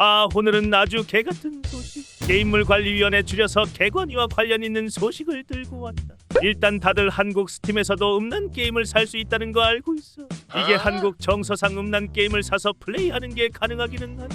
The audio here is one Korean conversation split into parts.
아 오늘은 아주 개 같은 소식. 게임물 관리위원회 줄여서 개관위와 관련 있는 소식을 들고 왔다. 일단 다들 한국 스팀에서도 음란 게임을 살 수 있다는 거 알고 있어. 이게 한국 정서상 음란 게임을 사서 플레이하는 게 가능하기는 한가?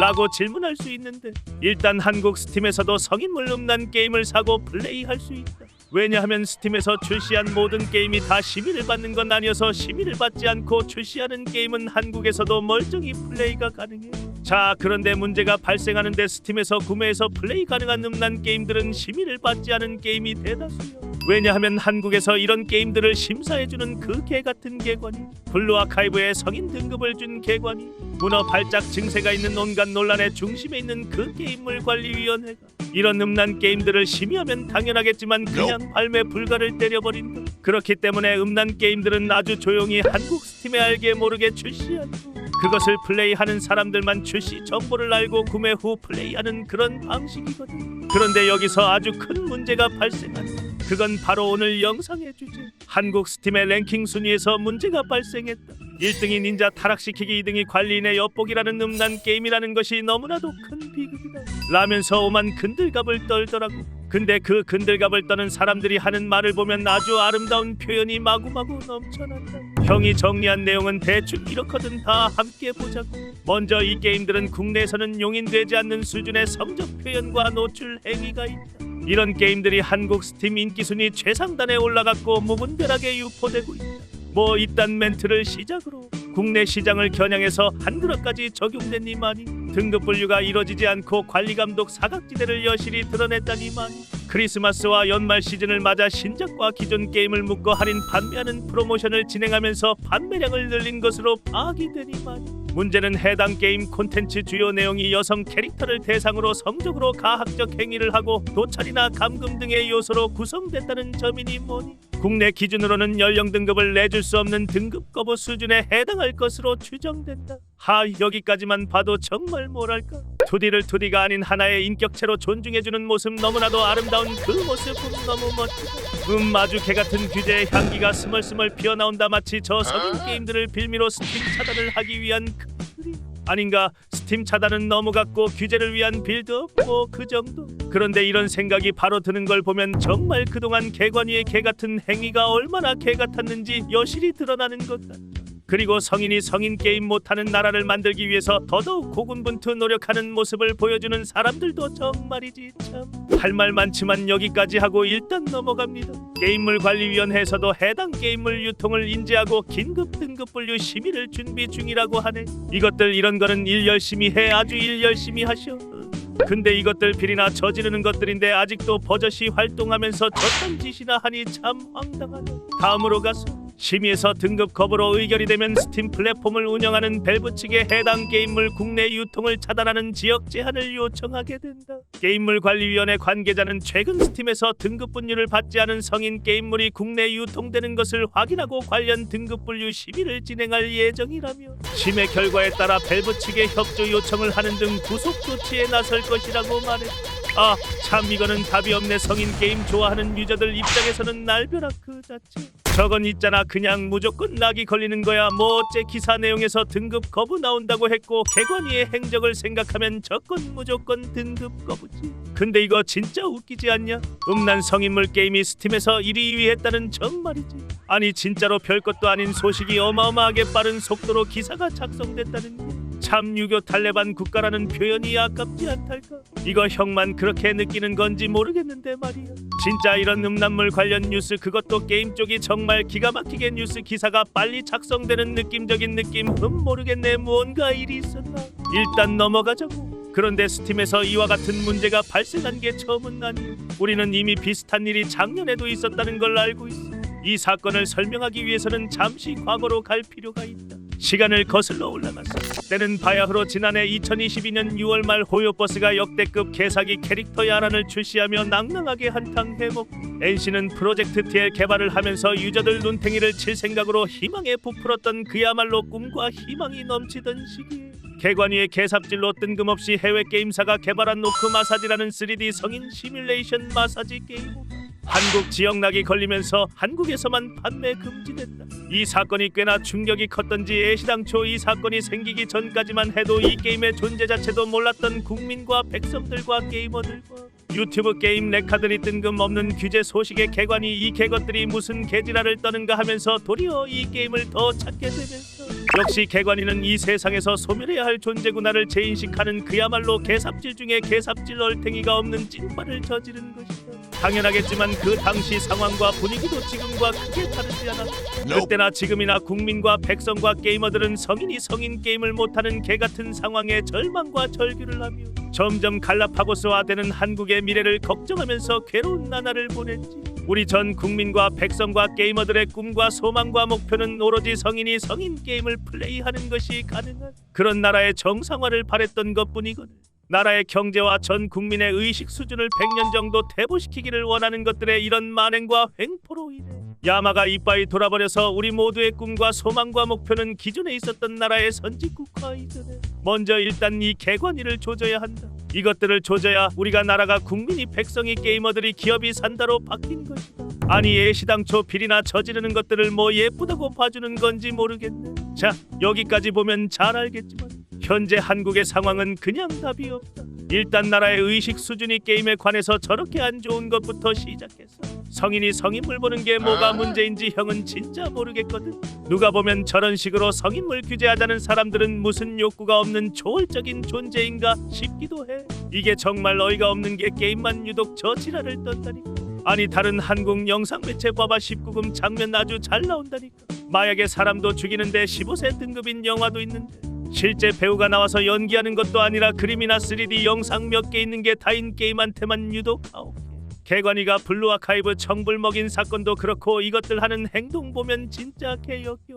라고 질문할 수 있는데 일단 한국 스팀에서도 성인물 음란 게임을 사고 플레이할 수 있다. 왜냐하면 스팀에서 출시한 모든 게임이 다 심의를 받는 건 아니어서 심의를 받지 않고 출시하는 게임은 한국에서도 멀쩡히 플레이가 가능해. 자, 그런데 문제가 발생하는데 스팀에서 구매해서 플레이 가능한 음란 게임들은 심의를 받지 않은 게임이 대다수야. 왜냐하면 한국에서 이런 게임들을 심사해주는 그 개 같은 개관이 블루 아카이브에 성인 등급을 준 개관이 문어 발작 증세가 있는 온갖 논란의 중심에 있는 그 게임물 관리위원회가 이런 음란 게임들을 심의하면 당연하겠지만 그냥 발매 불가를 때려버린다. 그렇기 때문에 음란 게임들은 아주 조용히 한국 스팀에 알게 모르게 출시하고 그것을 플레이하는 사람들만 출시 정보를 알고 구매 후 플레이하는 그런 방식이거든. 그런데 여기서 아주 큰 문제가 발생한다. 그건 바로 오늘 영상의 주제. 한국 스팀의 랭킹 순위에서 문제가 발생했다. 1등이 닌자 타락시키기 2등이 관리인의 엿보기라는 음란 게임이라는 것이 너무나도 큰 비극이다. 라면서 오만 근들갑을 떨더라고. 근데 그 근들갑을 떠는 사람들이 하는 말을 보면 아주 아름다운 표현이 마구마구 넘쳐난다. 형이 정리한 내용은 대충 이렇거든 다 함께 보자고. 먼저 이 게임들은 국내에서는 용인되지 않는 수준의 성적 표현과 노출 행위가 있다. 이런 게임들이 한국 스팀 인기 순위 최상단에 올라갔고 무분별하게 유포되고 있다. 뭐 이딴 멘트를 시작으로 국내 시장을 겨냥해서 한글어까지 적용됐니만이 등급 분류가 이뤄지지 않고 관리 감독 사각지대를 여실히 드러냈다니만이 크리스마스와 연말 시즌을 맞아 신작과 기존 게임을 묶어 할인 판매하는 프로모션을 진행하면서 판매량을 늘린 것으로 파악이 되니만이 문제는 해당 게임 콘텐츠 주요 내용이 여성 캐릭터를 대상으로 성적으로 가학적 행위를 하고 도찰이나 감금 등의 요소로 구성됐다는 점이니 뭐니. 국내 기준으로는 연령 등급을 내줄 수 없는 등급 거부 수준에 해당할 것으로 추정된다. 하 여기까지만 봐도 정말 뭐랄까 2D를 2D가 아닌 하나의 인격체로 존중해주는 모습 너무나도 아름다운 그 모습은 너무 멋지다. 음 아주 개같은 규제의 향기가 스멀스멀 피어나온다 마치 저 성인 게임들을 빌미로 스팀 차단을 하기 위한 그 그림 아닌가. 스팀 차단은 너무 같고 규제를 위한 빌드업 뭐 그 정도. 그런데 이런 생각이 바로 드는 걸 보면 정말 그동안 개관위의 개 같은 행위가 얼마나 개 같았는지 여실히 드러나는 것 같다 그리고 성인이 성인 게임 못하는 나라를 만들기 위해서 더더욱 고군분투 노력하는 모습을 보여주는 사람들도 정말이지 참. 할 말 많지만 여기까지 하고 일단 넘어갑니다. 게임물 관리위원회에서도 해당 게임물 유통을 인지하고 긴급 등급 분류 심의를 준비 중이라고 하네. 이것들 이런 거는 일 열심히 해 아주 일 열심히 하셔. 근데 이것들 비리나 저지르는 것들인데 아직도 버젓이 활동하면서 저딴 짓이나 하니 참 황당하네 다음으로 가서 심의에서 등급 거부로 의결이 되면 스팀 플랫폼을 운영하는 밸브 측에 해당 게임물 국내 유통을 차단하는 지역 제한을 요청하게 된다. 게임물 관리위원회 관계자는 최근 스팀에서 등급 분류를 받지 않은 성인 게임물이 국내 유통되는 것을 확인하고 관련 등급 분류 심의를 진행할 예정이라며 심의 결과에 따라 밸브 측에 협조 요청을 하는 등 구속 조치에 나설 것이라고 말했다. 아, 참 이거는 답이 없네. 성인 게임 좋아하는 유저들 입장에서는 날벼락 그 자체. 저건 있잖아. 그냥 무조건 낙이 걸리는 거야. 뭐 어째 기사 내용에서 등급 거부 나온다고 했고 개관이의 행적을 생각하면 저건 무조건 등급 거부지. 근데 이거 진짜 웃기지 않냐? 음란 성인물 게임이 스팀에서 1위 2위 했다는 정말이지. 아니 진짜로 별것도 아닌 소식이 어마어마하게 빠른 속도로 기사가 작성됐다는 게. 참 유교 탈레반 국가라는 표현이 아깝지 않달까? 이거 형만 그렇게 느끼는 건지 모르겠는데 말이야. 진짜 이런 음란물 관련 뉴스 그것도 게임 쪽이 정말 기가 막히게 뉴스 기사가 빨리 작성되는 느낌적인 느낌 흠 모르겠네 무언가 일이 있었나? 일단 넘어가자고. 그런데 스팀에서 이와 같은 문제가 발생한 게 처음은 아니야. 우리는 이미 비슷한 일이 작년에도 있었다는 걸 알고 있어. 이 사건을 설명하기 위해서는 잠시 과거로 갈 필요가 있다. 시간을 거슬러 올라갔어. 때는 바야흐로 지난해 2022년 6월 말 호요버스가 역대급 개사기 캐릭터 야란을 출시하며 낭낭하게 한탕 해먹. NC는 프로젝트 TL 개발을 하면서 유저들 눈탱이를 칠 생각으로 희망에 부풀었던 그야말로 꿈과 희망이 넘치던 시기에 개관위의 개삽질로 뜬금없이 해외 게임사가 개발한 노크 마사지라는 3D 성인 시뮬레이션 마사지 게임. 한국 지역락이 걸리면서 한국에서만 판매 금지됐다. 이 사건이 꽤나 충격이 컸던지 애시당초 이 사건이 생기기 전까지만 해도 이 게임의 존재 자체도 몰랐던 국민과 백성들과 게이머들과 유튜브 게임 레카들이 뜬금없는 규제 소식의 개관이 이 개것들이 무슨 개지랄을 떠는가 하면서 도리어 이 게임을 더 찾게 되면서 역시 개관이는 이 세상에서 소멸해야 할 존재구나를 재인식하는 그야말로 개삽질 중에 개삽질 얼탱이가 없는 찐빠를 저지른 것이다. 당연하겠지만 그 당시 상황과 분위기도 지금과 크게 다르지 않았다. 그때나 지금이나 국민과 백성과 게이머들은 성인이 성인 게임을 못하는 개 같은 상황에 절망과 절규를 하며 점점 갈라파고스화되는 한국의 미래를 걱정하면서 괴로운 나날을 보냈지. 우리 전 국민과 백성과 게이머들의 꿈과 소망과 목표는 오로지 성인이 성인 게임을 플레이하는 것이 가능한 그런 나라의 정상화를 바랬던 것뿐이거든. 나라의 경제와 전 국민의 의식 수준을 100년 정도 퇴보시키기를 원하는 것들의 이런 만행과 횡포로 인해 야마가 이빠이 돌아버려서 우리 모두의 꿈과 소망과 목표는 기존에 있었던 나라의 선진국화 이전에 먼저 일단 이 개관이를 조져야 한다. 이것들을 조져야 우리가 나라가 국민이 백성이 게이머들이 기업이 산다로 바뀐 것이다. 아니 애시당초 비리나 저지르는 것들을 뭐 예쁘다고 봐주는 건지 모르겠네. 자 여기까지 보면 잘 알겠지만 현재 한국의 상황은 그냥 답이 없다. 일단 나라의 의식 수준이 게임에 관해서 저렇게 안 좋은 것부터 시작해서 성인이 성인물 보는 게 뭐가 문제인지 형은 진짜 모르겠거든. 누가 보면 저런 식으로 성인물 규제하자는 사람들은 무슨 욕구가 없는 초월적인 존재인가 싶기도 해. 이게 정말 어이가 없는 게 게임만 유독 저 지랄을 떴다니까. 아니 다른 한국 영상 매체 봐봐 19금 장면 아주 잘 나온다니까. 마약에 사람도 죽이는데 15세 등급인 영화도 있는데 실제 배우가 나와서 연기하는 것도 아니라 그림이나 3D 영상 몇 개 있는 게 다인 게임한테만 유독 개. 개관이가 블루 아카이브 청불 먹인 사건도 그렇고 이것들 하는 행동 보면 진짜 개역겨.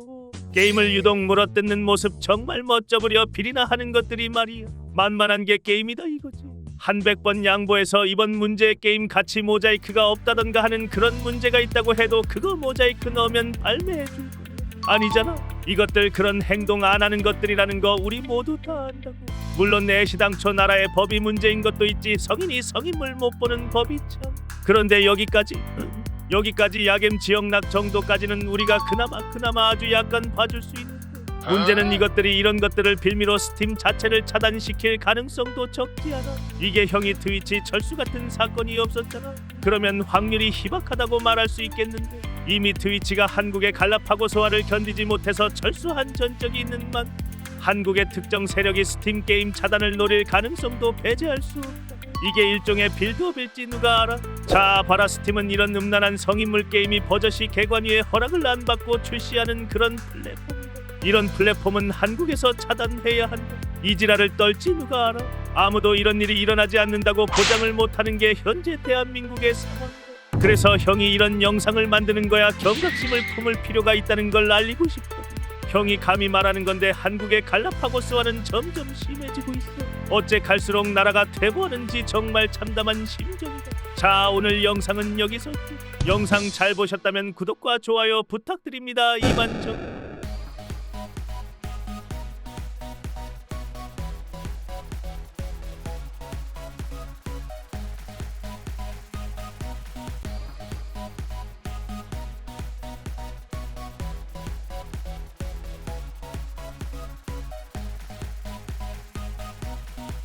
게임을 유독 물어뜯는 모습 정말 멋져버려 비리나 하는 것들이 말이야. 만만한 게 게임이다 이거지. 한백 번 양보해서 이번 문제의 게임 같이 모자이크가 없다던가 하는 그런 문제가 있다고 해도 그거 모자이크 넣으면 발매해줄. 아니잖아. 이것들 그런 행동 안 하는 것들이라는 거 우리 모두 다 안다고. 물론 내시당초 나라의 법이 문제인 것도 있지. 성인이 성인물 못 보는 법이 참. 그런데 여기까지 음, 여기까지 야겜 지역락 정도까지는 우리가 그나마 그나마 아주 약간 봐줄 수 있는데 문제는 이것들이 이런 것들을 빌미로 스팀 자체를 차단시킬 가능성도 적지 않아. 이게 형이 트위치 철수 같은 사건이 없었잖아. 그러면 확률이 희박하다고 말할 수 있겠는데 이미 트위치가 한국의 갈라파고 소화를 견디지 못해서 철수한 전적이 있는 만 한국의 특정 세력이 스팀 게임 차단을 노릴 가능성도 배제할 수 없다. 이게 일종의 빌드업일지 누가 알아? 자 봐라 스팀은 이런 음란한 성인물 게임이 버젓이 개관위의 허락을 안 받고 출시하는 그런 플랫폼. 이런 플랫폼은 한국에서 차단해야 한다. 이 지랄을 떨지 누가 알아? 아무도 이런 일이 일어나지 않는다고 보장을 못하는 게 현재 대한민국의 상황. 그래서 형이 이런 영상을 만드는 거야 경각심을 품을 필요가 있다는 걸 알리고 싶거든. 형이 감히 말하는 건데 한국의 갈라파고스와는 점점 심해지고 있어. 어째 갈수록 나라가 퇴보하는지 정말 참담한 심정이다. 자 오늘 영상은 여기서 끝. 영상 잘 보셨다면 구독과 좋아요 부탁드립니다. 이만 정.